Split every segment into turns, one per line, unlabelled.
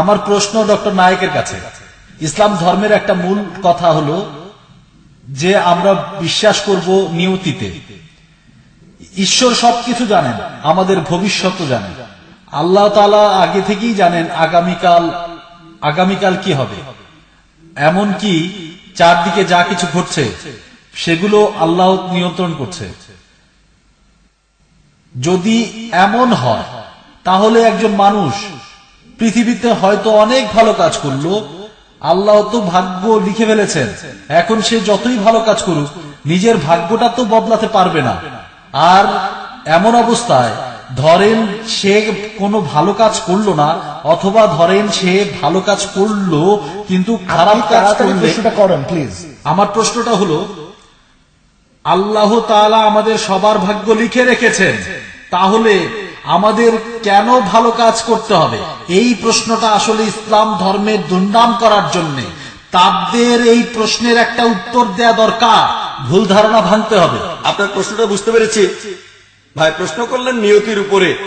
আমার প্রশ্ন ডক্টর নায়কের কাছে। ইসলাম ধর্মের একটা মূল কথা হলো যে আমরা বিশ্বাস করব নিয়তিতে। ঈশ্বর সবকিছু জানেন, আমাদের ভবিষ্যৎ জানেন। আল্লাহ তালা আগে থেকেই জানেন আগামীকাল আগামীকাল কি হবে। এমন কি চারদিকে যা কিছু ঘটছে, সেগুলো আল্লাহ নিয়ন্ত্রণ করছে। যদি এমন হয়, তাহলে একজন মানুষ পৃথিবীতে হয়তো অনেক ভালো কাজ করল আল্লাহ তো ভাগ্য লিখে ফেলেছেন। এখন সে যতই ভালো কাজ করুক নিজের ভাগ্যটা তো বদলাতে পারবে না। আর এমন অবস্থায় ধরেন সে কোনো ভালো কাজ করল না অথবা ধরেন সে ভালো কাজ করল কিন্তু খারাপ কাজ করলে
করেন প্লিজ
আমার প্রশ্নটা হলো আল্লাহ তাআলা আমাদের সবার ভাগ্য লিখে রেখেছেন। তাহলে আমাদের কেন ভালো কাজ করতে হবে? এই প্রশ্নটা আসলে ইসলাম ধর্মের দুর্নাম করার জন্য। তাদের এই প্রশ্নের একটা উত্তর দেয়া দরকার। ভুল ধারণা ভাঙতে হবে।
আপনার প্রশ্নটা বুঝতে পেরেছি? ভাই, প্রশ্ন করলেন নিয়তির উপরে।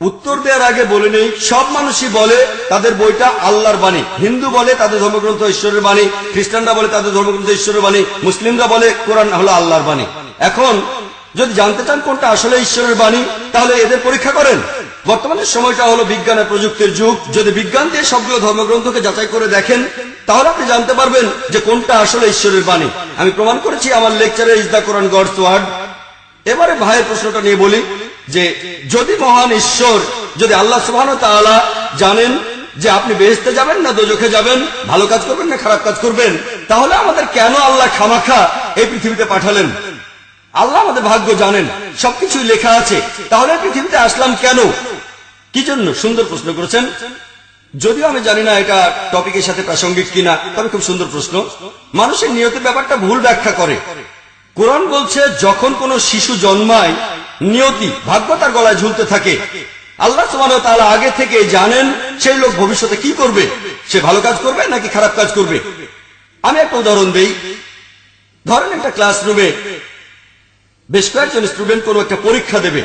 উত্তর দেওয়ার আগে বলে নেই, সব মানুষই বলে তাদের বইটা আল্লাহর বাণী। হিন্দু বলে তাদের ধর্মগ্রন্থ ঈশ্বরের বাণী, খ্রিস্টানরা বলে তাদের ধর্মগ্রন্থ ঈশ্বরের বাণী, মুসলিমরা বলে কোরআন হলো আল্লাহর বাণী। এখন যদি জানতে চান কোনটা আসলে ঈশ্বরের বাণী, তাহলে এদের পরীক্ষা করেন। বর্তমানের সময়টা হলো বিজ্ঞান আর প্রযুক্তির যুগ। যদি বিজ্ঞান দিয়ে সবগুলো ধর্মগ্রন্থকে যাচাই করে দেখেন, তাহলে আপনি জানতে পারবেন যে কোনটা আসলে ঈশ্বরের বাণী। আমি প্রমাণ করেছি আমার লেকচারে is the Quran God's word. এবারে ভাইয়ের প্রশ্নটা নিয়ে বলি যে, যদি মহান ঈশ্বর, যদি আল্লাহ সুবহান তাআলা জানেন যে আপনি বেহেস্তে যাবেন না দোজখে যাবেন, ভালো কাজ করবেন না খারাপ কাজ করবেন, তাহলে আমাদের কেন আল্লাহ খামাখা এই পৃথিবীতে পাঠালেন? আল্লাহ আমাদের ভাগ্য জানেন, সবকিছুই লেখা আছে। তাহলে পৃথিবীতে আসলাম কেন? কি জন্য? সুন্দর প্রশ্ন করেছেন। যদিও আমি জানি না এটা টপিকের সাথে প্রাসঙ্গিক কিনা, তবে খুব সুন্দর প্রশ্ন। মানুষের নিয়তের ব্যাপারটা ভুল ব্যাখ্যা করে। কোরআন বলছে, যখন কোনো শিশু জন্মায়, নিয়তি, ভাগ্য তার গলায় ঝুলতে থাকে। আল্লাহ ওয়া তাআলা আগে থেকে জানেন সেই লোক ভবিষ্যতে কি করবে? সে ভালো কাজ করবে নাকি খারাপ কাজ করবে? আমি একটা উদাহরণ দেই। ধরেন একটা ক্লাসরুমে বেশ কয়েকজন স্টুডেন্ট কোনো একটা পরীক্ষা দেবে।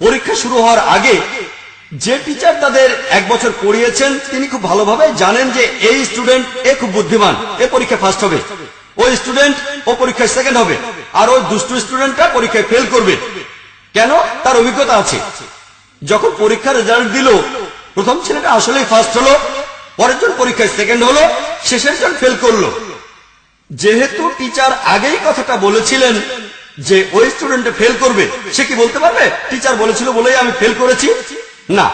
পরীক্ষা শুরু হওয়ার আগে যে টিচার তাদের এক বছর পড়িয়েছেন, তিনি খুব ভালোভাবে জানেন যে এই স্টুডেন্ট এ খুব বুদ্ধিমান, এ পরীক্ষা ফার্স্ট হবে। ওই স্টুডেন্ট ও পরীক্ষায় সেকেন্ড হবে, আর ওই দুষ্টু স্টুডেন্টটা পরীক্ষায় ফেল করবে। কেন? তার অভিজ্ঞতা আছে। যখন পরীক্ষার রেজাল্ট দিল, প্রথম ছেলেটা আসলেই ফার্স্ট হলো পরের জন পরীক্ষায় সেকেন্ড হলো শেষের জন ফেল করল। যেহেতু টিচার আগেই কথাটা বলেছিলেন যে ওই স্টুডেন্টে ফেল করবে, সে কি বলতে পারবে? টিচার বলেছিল বলেই আমি ফেল করেছি? না।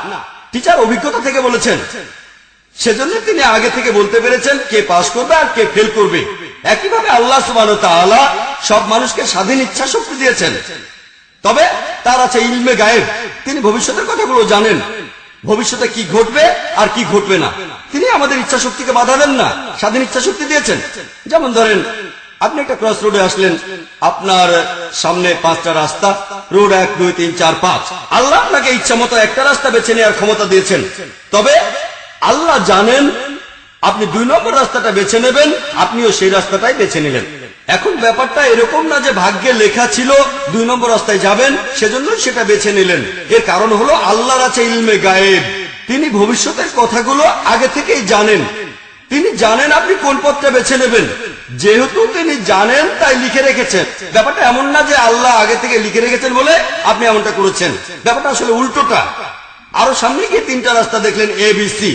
টিচার অভিজ্ঞতা থেকে বলেছেন। সেজন্য তিনি আগে থেকে বলতে পেরেছেন, কে পাস করবে আর কে ফেল করবে। একইভাবে আল্লাহ তাআলা সব মানুষকে স্বাধীন ইচ্ছা শক্তি দিয়েছেন। তবে তার আছে ইলমে গায়েব। তিনি ভবিষ্যতের কথাগুলো জানেন। ভবিষ্যতে কি ঘটবে আর কি ঘটবে না। তিনি আমাদের ইচ্ছা শক্তিকে বাধা দেন না। স্বাধীন ইচ্ছা শক্তি দিয়েছেন। যেমন ধরেন আপনি একটা ক্রস রোডে আসলেন, আপনার সামনে পাঁচটা রাস্তা রোড এক, দুই, তিন, চার, পাঁচ। আল্লাহ আপনাকে ইচ্ছা মতো একটা রাস্তা বেছে নেওয়ার ক্ষমতা দিয়েছেন। তবে আল্লাহ জানেন, আপনি দুই নম্বর রাস্তাটা বেছে নেবেন, আপনিও সেই রাস্তাটাই বেছে নিলেন। এখন ব্যাপারটা এরকম না যে ভাগ্যে লেখা ছিল, দুই নম্বর রাস্তায় যাবেন সেজন্য সেটা বেছে নিলেন। এর কারণ হলো আল্লাহর আছে ইলমে গায়েব। তিনি ভবিষ্যতের কথাগুলো আগে থেকেই জানেন। তিনি জানেন আপনি কোন পথটা বেছে নেবেন। যেহেতু তিনি জানেন, তাই লিখে রেখেছেন। ব্যাপারটা এমন না যে আল্লাহ আগে থেকে লিখে রেখেছেন বলে আপনি এমনটা করেছেন। ব্যাপারটা আসলে উল্টোটা। আরও সামনে গিয়ে তিনটা রাস্তা দেখলেন এ বি সি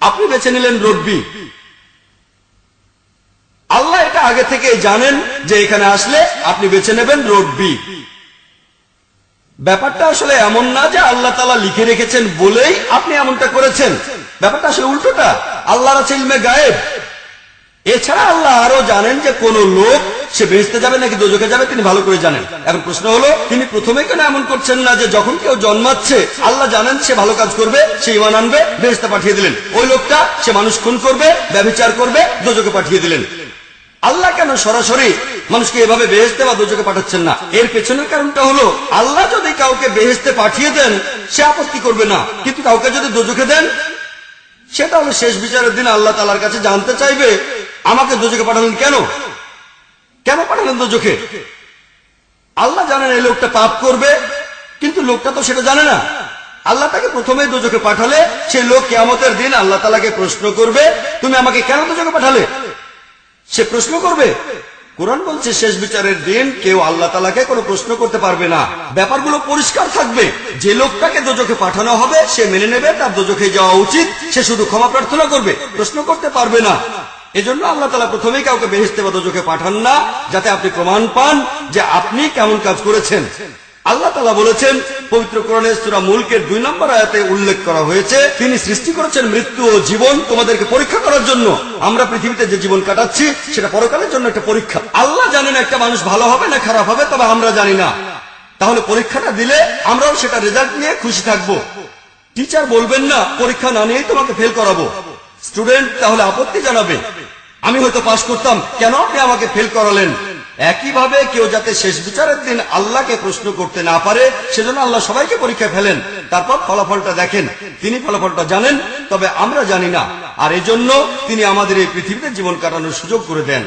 আপনি বেছে নিলেন রোড বি আল্লাহ এটা আগে থেকে জানেন যে এখানে আসলে আপনি বেছে নেবেন রোড বি ব্যাপারটা আসলে এমন না যে আল্লাহ তালা লিখে রেখেছেন বলেই আপনি এমনটা করেছেন। ব্যাপারটা আসলে উল্টোটা। আল্লাহর আছে ইলমে গায়েব। এছাড়া আল্লাহ আরও জানেন যে কোন লোক, সে বেহেস্তে যাবে নাকি দোজকে যাবে, তিনি ভালো করে জানেন। এখন প্রশ্ন হলো, তিনি প্রথমে কেন এমন করছেন না যে যখন কেউ জন্মাচ্ছে, আল্লাহ জানেন সে ভালো কাজ করবে, সে ইমান আনবে বেহেস্তে পাঠিয়ে দিলেন। ওই লোকটা, সে মানুষ খুন করবে ব্যবচার করবে দোজকে পাঠিয়ে দিলেন। আল্লাহ কেন সরাসরি মানুষকে এভাবে বেহেস্তে বা দোজকে পাঠাচ্ছেন না? এর পেছনের কারণটা হলো, আল্লাহ যদি কাউকে বেহেস্তে পাঠিয়ে দেন, সে আপত্তি করবে না। কিন্তু কাউকে যদি দোজকে দেন সেটা হলো শেষ বিচারের দিন আল্লাহ তালার কাছে জানতে চাইবে, আমাকে দোজকে পাঠালেন কেন? কেন পাঠালেন দোজকে আল্লাহ জানেন এই লোকটা পাপ করবে, কিন্তু লোকটা তো সেটা জানে না। আল্লাহ তাকে প্রথমে দোজকে পাঠালে সেই লোক কেয়ামতের দিন আল্লাহ তালাকে প্রশ্ন করবে, তুমি আমাকে কেন দোজকে পাঠালে? সে প্রশ্ন করবে কোরআন বলছে, শেষ বিচারের দিন কেউ আল্লাহ তালাকে কোনো প্রশ্ন করতে পারবে না। ব্যাপারগুলো পরিষ্কার থাকবে। যে লোকটাকে দোজকে পাঠানো হবে, সে মেনে নেবে, তার দোজকে যাওয়া উচিত। সে শুধু ক্ষমা প্রার্থনা করবে, প্রশ্ন করতে পারবে না। এজন্য আল্লাহ তালা প্রথমেই কাউকে বেহেস্তে বা দোজকে পাঠান না, যাতে আপনি প্রমাণ পান যে আপনি কেমন কাজ করেছেন। আল্লাহ তালা বলেছেন, পবিত্র কোরআনের সুরা মুলকের দুই নম্বর আয়াতে উল্লেখ করা হয়েছে, তিনি সৃষ্টি করেছেন মৃত্যু ও জীবন তোমাদেরকে পরীক্ষা করার জন্য। আমরা পৃথিবীতে যে জীবন কাটাচ্ছি, সেটা পরকালের জন্য একটা পরীক্ষা। আল্লাহ জানেন একটা মানুষ ভালো হবে না খারাপ হবে, তবে আমরা জানি না। তাহলে পরীক্ষাটা দিলে আমরাও সেটা রেজাল্ট নিয়ে খুশি থাকব। টিচার বলবেন না, পরীক্ষা না নিয়েই তোমাকে ফেল করাবো। স্টুডেন্ট তাহলে আপত্তি জানাবে। আমি হয়তো পাশ করতাম, কেন আপনি আমাকে ফেল করালেন? একইভাবে কেউ যাতে শেষ বিচারের দিন আল্লাহকে প্রশ্ন করতে না পারে, সেজন্য আল্লাহ সবাইকে পরীক্ষা ফেলেন। তারপর ফলাফলটা দেখেন। তিনি ফলাফলটা জানেন, তবে আমরা জানি না। আর এজন্য তিনি আমাদের এই পৃথিবীতে জীবন কাটানোর সুযোগ করে দেন।